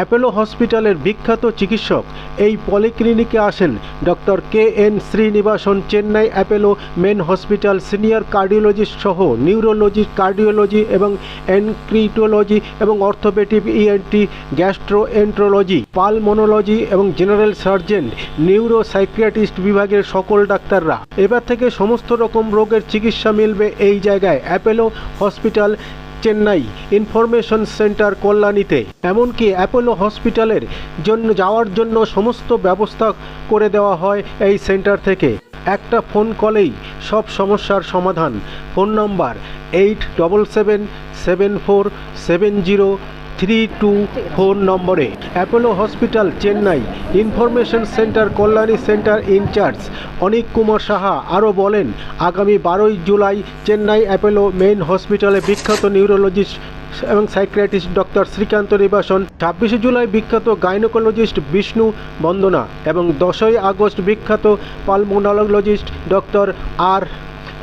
Apollo হসপিটালের বিখ্যাত চিকিৎসক। এই পলিক্লিনিকে আসেন doctor K N Srinivasan, Chennai Apollo main hospital senior cardiologist সহ নিউরোলজি কার্ডিওলজি এবং এনক্রিটোলজি এবং অর্থোপেটিক ইএনটি গ্যাস্ট্রোএন্ট্রোলজি, পালমোনোলজি এবং জেনারেল সার্জেন নিউরোসাইক্রিয়াটিস্ট বিভাগের সকল ডাক্তাররা। এবার থেকে সমস্ত রকম রোগের চিকিৎসা মিলবে এই জায়গায়। Apollo hospital Chennai information centre কল্যাণীতে, এমনকি অ্যাপোলো হসপিটালের জন্য যাওয়ার জন্য সমস্ত ব্যবস্থা করে দেওয়া হয় এই সেন্টার থেকে। একটা ফোন কলেই সব সমস্যার সমাধান। Phone number eight double seven seven four seven zero three two four নম্বরে Apollo hospital, Chennai. Information centre, Kalyani centre in charge. Anik Kumar Saha আরও বলেন, আগামী বারোই জুলাই চেন্নাই অ্যাপোলো মেইন হসপিটালে বিখ্যাত নিউরোলজিস্ট এবং সাইকিয়াট্রিস্ট ডক্টর শ্রীকান্ত নিবাসন, ছাব্বিশে জুলাই বিখ্যাত গাইনোকোলজিস্ট বিষ্ণু বন্দনা এবং দশই আগস্ট বিখ্যাত পালমোনোলজিস্ট ডক্টর আর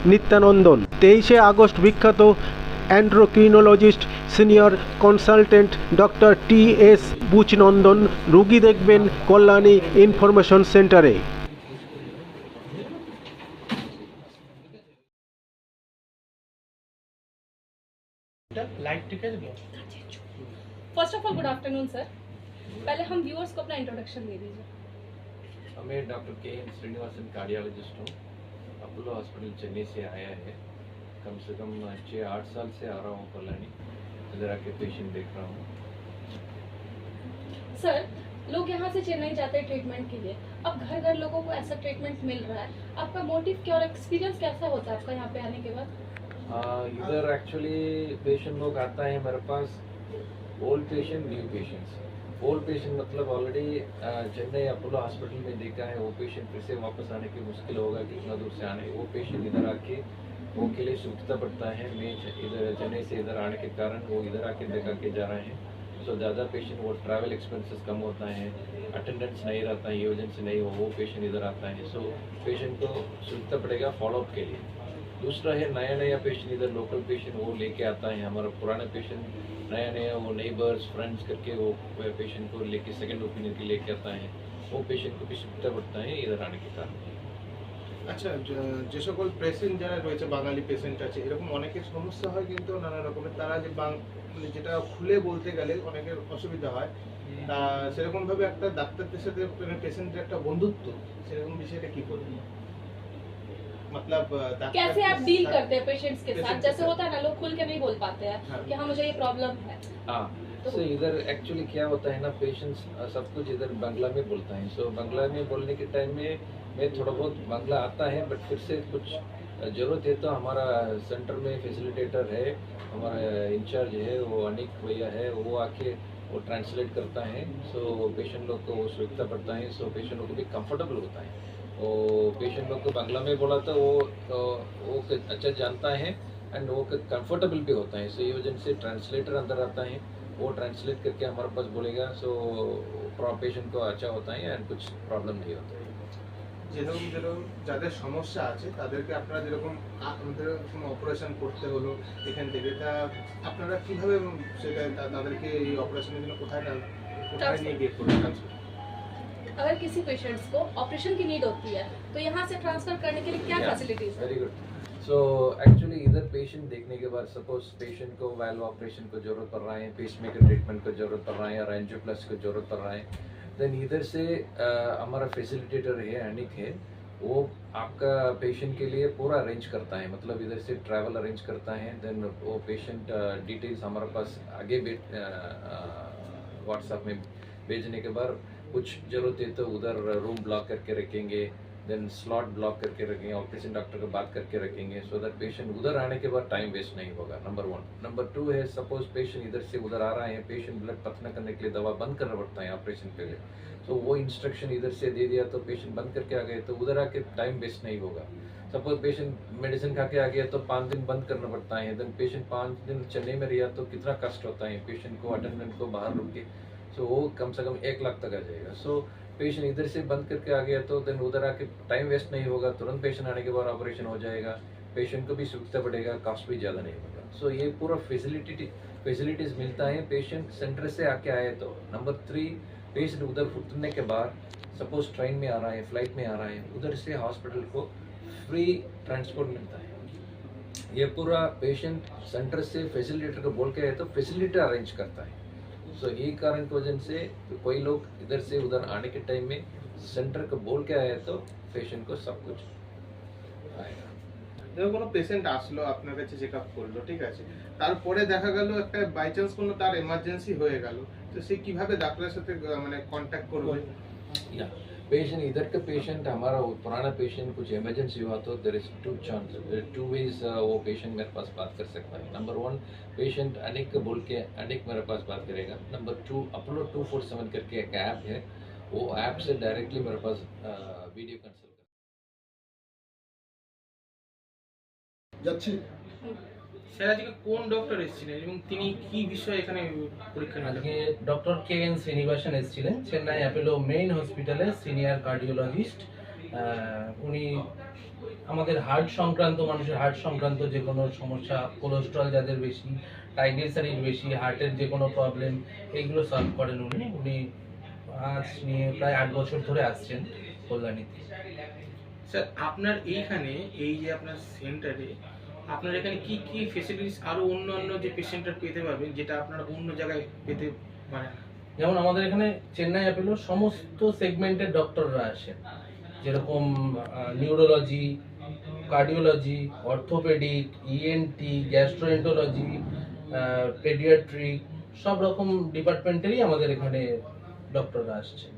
নিত্যানন্দন। তেইশে আগস্ট বিখ্যাত endocrinologist senior consultant doctor T S বুচনন্দন রুগী দেখবেন কল্যাণী ইনফরমেশন সেন্টারে लाइट टिकट गया first of all good afternoon sir पहले हम व्यूअर्स को अपना इंट्रोडक्शन दे दीजिए मैं doctor K N Srinivasan cardiologist हूँ अपोलो हॉस्पिटल चेन्नई से आया है कम से कम छः आठ साल से आ रहा हूँ कल्याणी इधर आके पेशेंट देख रहा हूँ। सर लोग यहाँ से चेन्नई जाते हैं ट्रीटमेंट के लिए। अब घर घर लोगों को ऐसा ट्रीटमेंट मिल रहा है। आपका मोटिव क्या और एक्सपीरियंस कैसा होता है आपका यहाँ पे आने के बाद? इधर एक्चुअली पेशेंट लोग आता है मेरे पास। Old patient new patients old patient मतलब ऑलरेडी चेन्नई अपोलो हॉस्पिटल में देखा है। वो पेशेंट फिर से वापस आने की मुश्किल होगा कितना दूर से आने। वो पेशेंट इधर आके वो के लिए सुविधा पड़ता है, मैं इधर चेन्नई से इधर आने के कारण वो इधर आके देखा के जा रहे हैं। सो ज़्यादा पेशेंट वो ट्रैवल एक्सपेंसेस कम होता है अटेंडेंस नहीं रहता है इमरजेंसी नहीं हो, वो पेशेंट इधर आता है। सो पेशेंट को सुविधा पड़ेगा फॉलोअप के लिए। दूसरा है नया नया पेशेंट इधर लोकल पेशेंट वो लेके आता है। हमारा पुराना पेशेंट नया नया वो नेबर्स फ्रेंड्स करके वो पेशेंट को लेके सेकंड ओपिनियन के लेके आता है। वो पेशेंट को भी सुविधा पड़ता है इधर आने के कारण। আচ্ছা যে- যে সকল পেশেন্ট যারা রয়েছে বাঙালি পেশেন্ট আছে এরকম অনেকের সমস্যা হয় কিন্তু নানা রকমের তারা যে বাং- মানে যেটা খুলে বলতে গেলে অনেকের অসুবিধা হয় তা সেরকম ভাবে একটা ডাক্তারদের সাথে পেশেন্টের একটা বন্ধুত্ব সেরকম বিষয়টা কি করবেন मतलब अ, डाक्टर कैसे आप के डील साथ- करते हैं पेशेंट्स के patient साथ के जैसे साथ। होता है ना लोग खुल के नहीं बोल पाते हाँ। हैं कि हाँ मुझे ये प्रॉब्लम है हाँ तो इधर एक्चुअली क्या होता है ना पेशेंट्स सब कुछ इधर बांग्ला में बोलता है सो बांग्ला में बोलने के टाइम में मैं थोड़ा बहुत बांग्ला आता है बट फिर से कुछ ज़रूरत है तो हमारा सेंटर में फैसिलिटेटर है, हमारा इंचार्ज है, वो अनिक भैया है, वो आके वो ट्रांसलेट करता है सो पेशेंट लोग को वो सुविधा पड़ता है सो पेशेंट लोग को भी कंफर्टेबल होता है। वो पेशेंट लोग को बांग्ला में बोला तो वो तो वो अच्छा जानता है एंड वो कंफर्टेबल भी होता है सो ये वजह से ट्रांसलेटर अंदर आता है, वो ट्रांसलेट करके हमारे पास बोलेगा सो पेशेंट को अच्छा होता है एंड कुछ प्रॉब्लम नहीं होता है। যেরকম যেরকম যাদের সমস্যা আছে তাদেরকে আপনারা যেরকম আ- আমাদের কোনো অপারেশন করতে হলো এখান থেকে তা আপনারা কিভাবে সেটা তা- তাদেরকে এই অপারেশনের জন্য কোথায় না কোথায় নিয়ে গিয়ে করবেন अगर किसी पेशेंट्स को ऑपरेशन की नीड होती है तो यहाँ से ट्रांसफर करने के लिए क्या Yeah. फैसिलिटीज है वेरी गुड सो एक्चुअली इधर पेशेंट देखने के बाद सपोज पेशेंट को वाल्व ऑपरेशन को जरूरत पड़ रहा है पेसमेकर ट्रीटमेंट को जरूरत पड़ रहा है और एंजियोप्लास्ट को जरूरत पड़ रहा है देन इधर से हमारा फैसिलिटेटर है अनिक है, वो आपका पेशेंट के लिए पूरा अरेंज करता है मतलब इधर से ट्रैवल अरेंज करता है देन वो पेशेंट डिटेल्स हमारे पास आगे व्हाट्सएप में भेजने के बाद कुछ ज़रूरत है तो उधर रूम ब्लॉक करके रखेंगे देन स्लॉट ब्लॉक करके रखेंगे ऑपरेशन डॉक्टर को बात करके रखेंगे सो दैट पेशेंट उधर आने के बाद टाइम वेस्ट नहीं होगा नंबर वन नंबर टू है सपोज़ पेशेंट इधर से उधर आ रहा है पेशेंट ब्लड पतना करने के लिए दवा बंद करना पड़ता है ऑपरेशन के लिए. तो वो इंस्ट्रक्शन इधर से दे दिया तो पेशेंट बंद करके आ गए तो उधर आके टाइम वेस्ट नहीं होगा. सपोज़ पेशेंट मेडिसिन खा के आ गया तो पाँच दिन बंद करना पड़ता है देन पेशेंट पाँच दिन चेन्नई में रिया तो कितना कष्ट होता है पेशेंट को अटेंडेंट को बाहर रुक के. सो वो कम से कम एक लाख तक आ जाएगा. सो पेशेंट इधर से बंद करके आ गया तो देन उधर आके टाइम वेस्ट नहीं होगा तुरंत पेशेंट आने के बाद ऑपरेशन हो जाएगा पेशेंट को भी सुविधा पड़ेगा कॉस्ट भी ज़्यादा नहीं होगा। सो so, ये पूरा फैसिलिटी फैसिलिटीज़ मिलता है पेशेंट सेंटर से आके आए तो। नंबर थ्री पेशेंट उधर उतरने के बाद सपोज़ ट्रेन में आ रहा है फ़्लाइट में आ रहा है उधर से हॉस्पिटल को फ्री ट्रांसपोर्ट मिलता है। ये पूरा पेशेंट सेंटर से फैसिलिटेटर को बोल के आए तो फैसिलिटी अरेंज करता है। सो ये कारण की वजह से कोई लोग इधर से उधर आने के टाइम में सेंटर को बोल के आए तो पेशेंट को सब कुछ आएगा ধরো কোনো পেশেন্ট আসলো আপনার কাছে চেক আপ করলো ঠিক আছে তারপরে দেখা গেল একটা বাই চান্স কোনো তার এমার্জেন্সি হয়ে গেল তো সে কিভাবে ডাক্তারের সাথে আহ, মানে কন্ট্যাক্ট করবে या पेशेंट इधर का पेशेंट हमारा पुराना पेशेंट कुछ इमरजेंसी हुआ तो there is two chance to wage वो पेशेंट मेरे पास बात कर सकता है। नंबर वन पेशेंट अनेक बोल के अनेक मेरे पास बात करेगा। Number two upload two four seven करके एक ऐप है। वो ऐप से डायरेक्टली मेरे पास uh, वीडियो कंसल्ट স্যার আজকে কোন ডক্টর এসেছিলেন এবং তিনি কি বিষয়ে এখানে পরীক্ষা আজকে ডক্টর কে এন শ্রীনিবাসন এসেছিলেন চেন্নাই অ্যাপেলো মেইন হসপিটালের সিনিয়র কার্ডিওলজিস্ট। উনি আমাদের হার্ট সংক্রান্ত মানুষের হার্ট সংক্রান্ত যে কোনো সমস্যা কোলেস্ট্রল যাদের বেশি ট্রাইগ্লিসারিড বেশি হার্টের যে কোনো প্রবলেম এইগুলো সলভ করেন উনি। উনি আজ নিয়ে প্রায় আট বছর ধরে আসছেন কল্যাণীতে। স্যার আপনার এইখানে এই যে আপনার সেন্টারে আপনার এখানে কি কি ফেসিলিটিস আরও অন্য যে পেশেন্টরা পেতে পারবেন, যেটা আপনারা অন্য জায়গায় পেতে পারেন যেমন আমাদের এখানে চেন্নাই অ্যাপেলো সমস্ত সেগমেন্টের ডক্টররা আসে যেরকম neurology cardiology orthopaedic ENT gastroenterology paediatric সব রকম ডিপার্টমেন্টেরই আমাদের এখানে ডক্টররা আসছেন।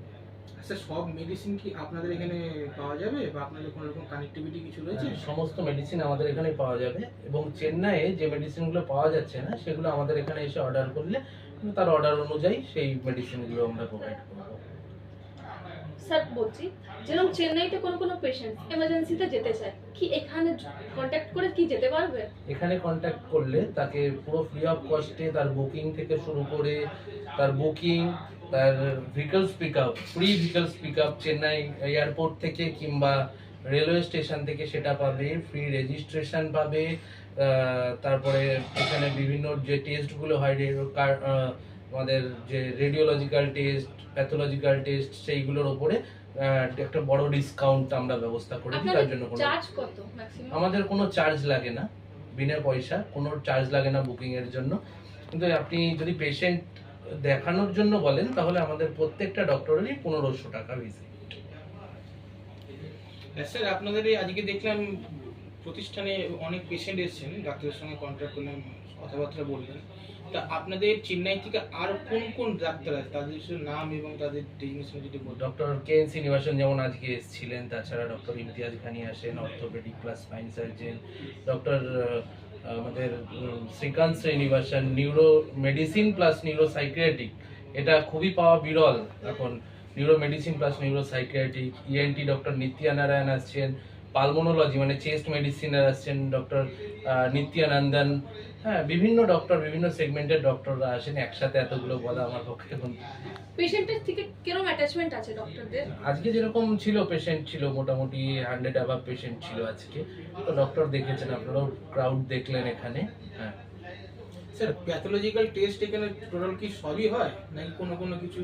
স্যার সব মেডিসিন কি আপনাদের এখানে পাওয়া যাবে বা আপনাদের কোনো রকম কানেক্টিভিটি কিছু রয়েছে? হ্যাঁ, সমস্ত মেডিসিন আমাদের এখানেই পাওয়া যাবে এবং চেন্নাইয়ে যে মেডিসিনগুলো পাওয়া যাচ্ছে না সেগুলো আমাদের এখানে এসে অর্ডার করলে তার অর্ডার অনুযায়ী সেই মেডিসিনগুলো আমরা প্রোভাইড করব। স্যার বলছি যেরকম চেন্নাইতে কোনো কোনো পেশেন্ট এমার্জেন্সিতে যেতে চায় কি এখানে কন্ট্যাক্ট করে কি যেতে পারবে? এখানে কন্ট্যাক্ট করলে তাকে পুরো ফ্রি অফ কস্টে তার বুকিং থেকে শুরু করে তার বুকিং তার vehicles pick up free vehicles pick up Chennai airport থেকে কিংবা রেলওয়ে স্টেশন থেকে সেটা পাবে ফ্রি রেজিস্ট্রেশন পাবে তারপরে এখানে বিভিন্ন যে টেস্টগুলো হয় আমাদের যে রেডিওলজিক্যাল টেস্ট প্যাথোলজিক্যাল টেস্ট সেইগুলোর ওপরে একটা বড় ডিসকাউন্ট আমরা ব্যবস্থা করে দিই তার জন্য কোনো চার্জ কত ম্যাক্সিমাম আমাদের কোনো চার্জ লাগে না বিনা পয়সা কোনো চার্জ লাগে না বুকিং এর জন্য। কিন্তু আপনি যদি পেশেন্ট দেখানোর জন্য বলেন তাহলে আমাদের প্রত্যেকটা ডক্টরেরই পনেরোশো টাকা ভিজিট হ্যাঁ, স্যার আপনাদের আজকে দেখলাম প্রতিষ্ঠানে অনেক পেশেন্ট এসেছেন ডাক্তারের সঙ্গে কন্ট্যাক্ট করলেন কথাবার্তা বললেন। তা আপনাদের চেন্নাই থেকে আর কোন কোন ডাক্তার আছে? তাদের নাম এবং তাদের যদি ডক্টর কে এন শ্রীনিবাসন যেমন আজকে এসেছিলেন তাছাড়া ডক্টর ইমতিয়াজ খানি আসেন orthopaedic plus spine surgeon doctor আমাদের Srikanth Srinivasan neuro medicine plus neuro psychiatric এটা খুবই পাওয়া বিরল। এখন neuro medicine plus neuro psychiatric ENT doctor Nityanarayan আসছেন পালমোনোলজি মানে চেস্ট মেডিসিনের আসছেন ডক্টর নিত্যানন্দন হ্যাঁ বিভিন্ন ডক্টর বিভিন্ন সেগমেন্টের ডক্টররা আসেন একসাথে এতগুলো বলা আমার পক্ষে এখন। পেশেন্টের থেকে কীরকম অ্যাটাচমেন্ট আছে ডক্টরদের আজকে যেরকম ছিল পেশেন্ট ছিল মোটামুটি হান্ড্রেড অ্যাভাব পেশেন্ট ছিল আজকে। তো ডক্টর দেখেছেন আপনারাও ক্রাউড দেখলেন এখানে হ্যাঁ। স্যার প্যাথোলজিক্যাল টেস্ট এখানে টোটাল কি সবই হয়? নাকি কোনো কোনো কিছু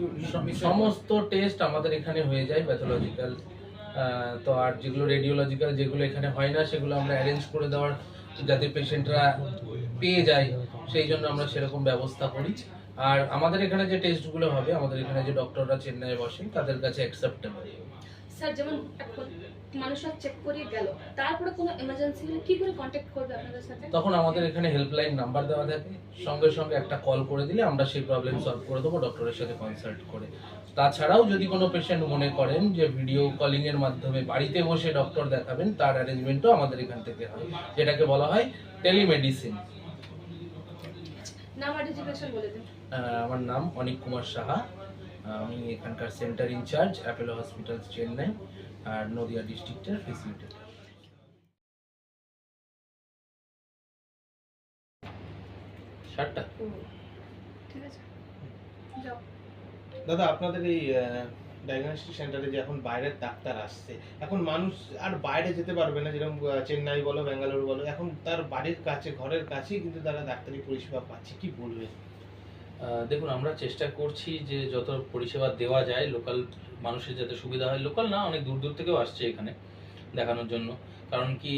সমস্ত টেস্ট আমাদের এখানে হয়ে যায় প্যাথোলজিক্যাল তো আর যেগুলো রেডিওলজিক্যাল যেগুলো এখানে হয় না, সেগুলো আমরা অ্যারেঞ্জ করে দেওয়ার যাতে পেশেন্টরা পেয়ে যায়, সেই জন্য আমরা সেরকম ব্যবস্থা করি। আর আমাদের এখানে যে টেস্টগুলো হবে, আমাদের এখানে যে ডক্টররা চেন্নাইয়ে বসেন, তাদের কাছে অ্যাকসেপ্টেবল স্যার যেমন মানুষরা চেক করিয়ে গেল। তারপরে কোনো এমার্জেন্সি হলে কি করে কন্ট্যাক্ট করবে আপনাদের সাথে? তখন আমাদের এখানে হেল্পলাইন নাম্বার দেওয়া থাকে। সঙ্গে সঙ্গে একটা কল করে দিলে আমরা সেই প্রবলেম সলভ করে দেবো ডক্টরের সাথে কনসাল্ট করে। তাছাড়াও যদি কোনো পেশেন্ট মনে করেন যে ভিডিও কলিং এর মাধ্যমে বাড়িতে বসে ডক্টর দেখাবেন তার অ্যারেঞ্জমেন্টও আমাদের এখান থেকে হয়। যেটাকে বলা হয় টেলিমেডিসিন নাম আর বলে দিন। আমার নাম অনিক কুমার সাহা। আমি এখানকার centre incharge Apollo hospital Chennai আর নদিয়া ডিস্ট্রিক্টের ফেসিলিটি ষাটটা ঠিক আছে। দাদা আপনাদের এই ডায়াগনস্টিক সেন্টারে যে এখন বাইরের ডাক্তার আসছে এখন মানুষ আর বাইরে যেতে পারবে না যেরকম চেন্নাই বলো ব্যাঙ্গালোর বলো এখন তার বাড়ির কাছে ঘরের কাছেই কিন্তু তারা ডাক্তারি পরিষেবা পাচ্ছে। কি বলবে দেখুন আমরা চেষ্টা করছি যে যত পরিষেবা দেওয়া যায় লোকাল মানুষের যাতে সুবিধা হয়। লোকাল না, অনেক দূর দূর থেকেও আসছে এখানে দেখানোর জন্য। কারণ কি,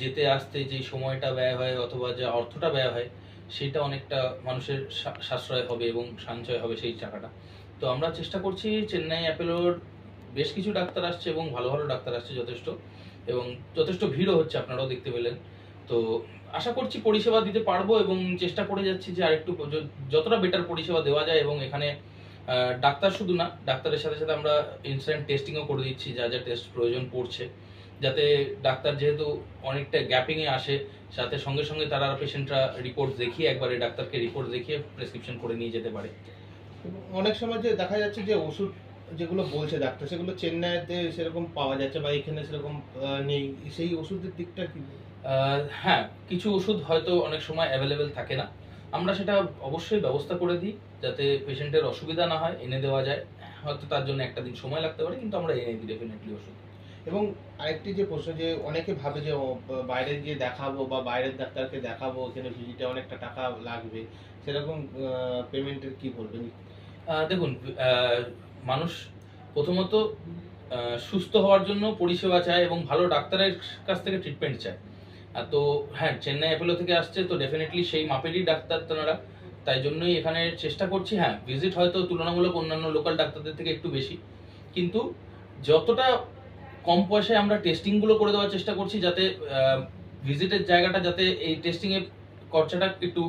যেতে আসতে যে সময়টা ব্যয় হয় অথবা যে অর্থটা ব্যয় হয়, সেটা অনেকটা মানুষের সাশ্রয় হবে এবং সঞ্চয় হবে সেই টাকাটা। তো আমরা চেষ্টা করছি চেন্নাই, অ্যাপেলোর বেশ কিছু ডাক্তার আসছে এবং ভালো ভালো ডাক্তার আসছে যথেষ্ট এবং যথেষ্ট ভিড়ও হচ্ছে, আপনারাও দেখতে পেলেন। তো আশা করছি পরিষেবা দিতে পারব এবং চেষ্টা করে যাচ্ছি যে আরেকটু যতটা বেটার পরিষেবা দেওয়া যায় এবং এখানে ডাক্তার শুধু না ডাক্তারের সাথে সাথে আমরা ইনস্ট্যান্ট টেস্টিংও করে দিচ্ছি যা যা টেস্ট প্রয়োজন পড়ছে। যাতে ডাক্তার যেহেতু অনেকটা গ্যাপিংয়ে আসে সাথে সঙ্গে সঙ্গে তারা পেশেন্টরা রিপোর্ট দেখিয়ে একবারে ডাক্তারকে রিপোর্ট দেখিয়ে প্রেসক্রিপশন করে নিয়ে যেতে পারে। অনেক সময় যে দেখা যাচ্ছে যে ওষুধ যেগুলো বলছে ডাক্তার সেগুলো চেন্নাইতে সেরকম পাওয়া যাচ্ছে বা এখানে সেরকম নেই। সেই ওষুধের দিকটা কি? হ্যাঁ কিছু ওষুধ হয়তো অনেক সময় অ্যাভেলেবেল থাকে না। আমরা সেটা অবশ্যই ব্যবস্থা করে দিই যাতে পেশেন্টের অসুবিধা না হয় এনে দেওয়া যায়। হয়তো তার জন্য একটা দিন সময় লাগতে পারে কিন্তু আমরা এনে দিই ডেফিনেটলি ওষুধ। এবং আরেকটি যে প্রশ্ন যে অনেকে ভাবে যে বাইরে গিয়ে দেখাবো বা বাইরের ডাক্তারকে দেখাবো এখানে ভিজিটে অনেকটা টাকা লাগবে সেরকম পেমেন্টের কি বলবেন? দেখুন মানুষ প্রথমত সুস্থ হওয়ার জন্য পরিষেবা চায় এবং ভালো ডাক্তারের কাছ থেকে ট্রিটমেন্ট চায়। তো হ্যাঁ চেন্নাই অ্যাপোলো থেকে আসছে, তো ডেফিনেটলি সেই মাপেরই ডাক্তার তেনারা তাই জন্যই এখানে চেষ্টা করছি হ্যাঁ ভিজিট হয়তো তুলনামূলক অন্যান্য লোকাল ডাক্তারদের থেকে একটু বেশি। কিন্তু যতটা কম পয়সায় আমরা টেস্টিংগুলো করে দেওয়ার চেষ্টা করছি, যাতে ভিজিটের জায়গাটা যাতে এই টেস্টিংয়ের খরচাটা একটু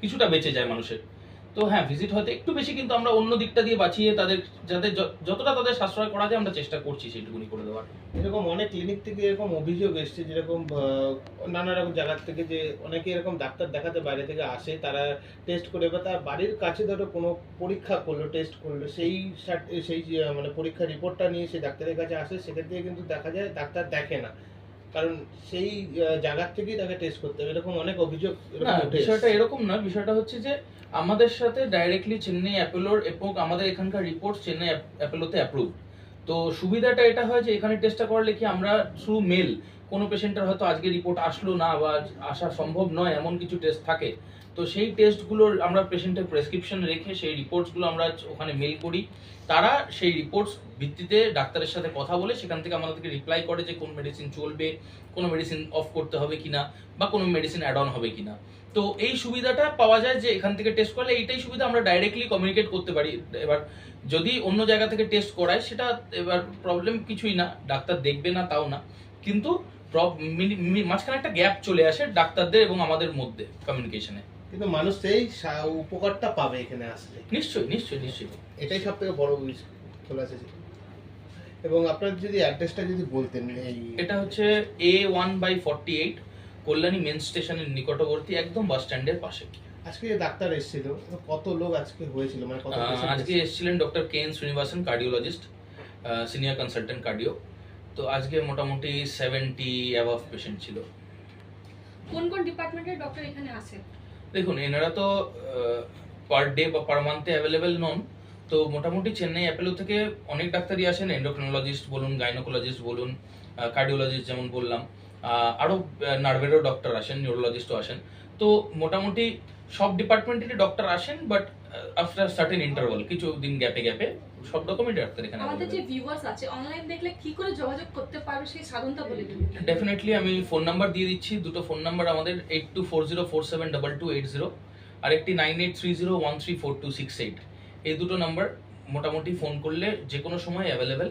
কিছুটা বেঁচে যায় মানুষের। তো হ্যাঁ ভিজিট হয়তো একটু বেশি কিন্তু আমরা অন্য দিকটা দিয়ে বাঁচিয়ে তাদের যাতে য- যতটা তাদের সাশ্রয় করা যায় আমরা চেষ্টা করছি সেইটুকুনি করে দেওয়ার। এরকম অনেক ক্লিনিক থেকে এরকম অভিযোগ এসছে যেরকম নানা রকম জায়গার থেকে যে অনেকে এরকম ডাক্তার দেখাতে বাইরে থেকে আসে তারা টেস্ট করে বা তার বাড়ির কাছে ধরো কোনো পরীক্ষা করল টেস্ট করল সেই সেই মানে পরীক্ষার রিপোর্টটা নিয়ে সেই ডাক্তারের কাছে আসে থেকে কিন্তু দেখা যায় ডাক্তার দেখে না। কারণ সেই জায়গার থেকেই তাকে টেস্ট করতে হবে এরকম অনেক অভিযোগ না বিষয়টা এরকম না বিষয়টা হচ্ছে যে আমাদের সাথে ডাইরেক্টলি চেন্নাই অ্যাপেলোর এবং আমাদের এখানকার রিপোর্ট চেন্নাই অ্যাপেলোতে অ্যাপ্রুভ তো সুবিধাটা এটা হয় যে এখানে টেস্টটা করলে কি আমরা থ্রু মেল কোনো পেশেন্টের হয়তো আজকে রিপোর্ট আসলো না বা আসা সম্ভব নয়, এমন কিছু টেস্ট থাকে। তো সেই টেস্টগুলোর আমরা পেশেন্টের প্রেসক্রিপশন রেখে সেই রিপোর্টসগুলো আমরা ওখানে মেল করি। তারা সেই রিপোর্টস ভিত্তিতে ডাক্তারের সাথে কথা বলে সেখান থেকে আমাদেরকে রিপ্লাই করে যে কোন মেডিসিন চলবে, কোনো মেডিসিন অফ করতে হবে কিনা বা কোনো মেডিসিন অ্যাড অন হবে কিনা। তো এই সুবিধাটা পাওয়া যায় যে এখান থেকে টেস্ট করলে এইটাই সুবিধা আমরা ডাইরেক্টলি কমিউনিকেট করতে পারি। এবার যদি অন্য জায়গা থেকে টেস্ট করায় সেটা এবার প্রবলেম কিছুই না ডাক্তার দেখবে না তাও না। কিন্তু মাঝখানে একটা গ্যাপ চলে আসে ডাক্তারদের এবং আমাদের মধ্যে কমিউনিকেশনে কিন্তু মানুষ সেই উপকারটা পাবে এখানে আসলে। নিশ্চয়ই নিশ্চয়ই নিশ্চয়ই। এটাই সব থেকে বড় খোলা আছে এবং আপনার যদি অ্যাড্রেসটা যদি বলতেন এই এটা হচ্ছে A one by forty eight Kalyani main স্টেশনের নিকটবর্তী একদম বাস স্ট্যান্ডের পাশে। আজকে যে ডাক্তার এসেছিল কত লোক আজকে হয়েছিল? মানে কত আজকে এসেছিলেন doctor K N Srinivasan cardiologist senior consultant cardio তো আজকে মোটামুটি সেভেন্টি অ্যাভাভ পেশেন্ট ছিল। কোন কোন ডিপার্টমেন্টের ডক্টর এখানে আসেন দেখুন এনারা তো পার ডে বা পার মান্থে অ্যাভেলেবেল নন। তো মোটামুটি চেন্নাই অ্যাপেলো থেকে অনেক ডাক্তারই আসেন। এন্ডোক্রিনোলজিস্ট বলুন গাইনোকোলজিস্ট বলুন কার্ডিওলজিস্ট যেমন বললাম। আরও নার্ভেরও ডক্টর আসেন নিউরোলজিস্টও আসেন। তো মোটামুটি সব ডিপার্টমেন্টেরই ডক্টর আসেন বাট আফটার সার্টেন ইন্টারভাল কিছু দিন গ্যাপে গ্যাপে সব রকমের ডাক্তার এখানে আমাদের যে ভিউয়ার্স আছে অনলাইন দেখলে কি করে যোগাযোগ করতে পারবে সেই সাধনটা বলে দিন। ডেফিনেটলি আমি ফোন নাম্বার দিয়ে দিচ্ছি দুটো ফোন নাম্বার আমাদের eight two four zero four seven double two eight zero আর একটি nine eight three zero one three four two six eight এই দুটো নাম্বার মোটামুটি ফোন করলে যে কোনো সময় অ্যাভেলেবেল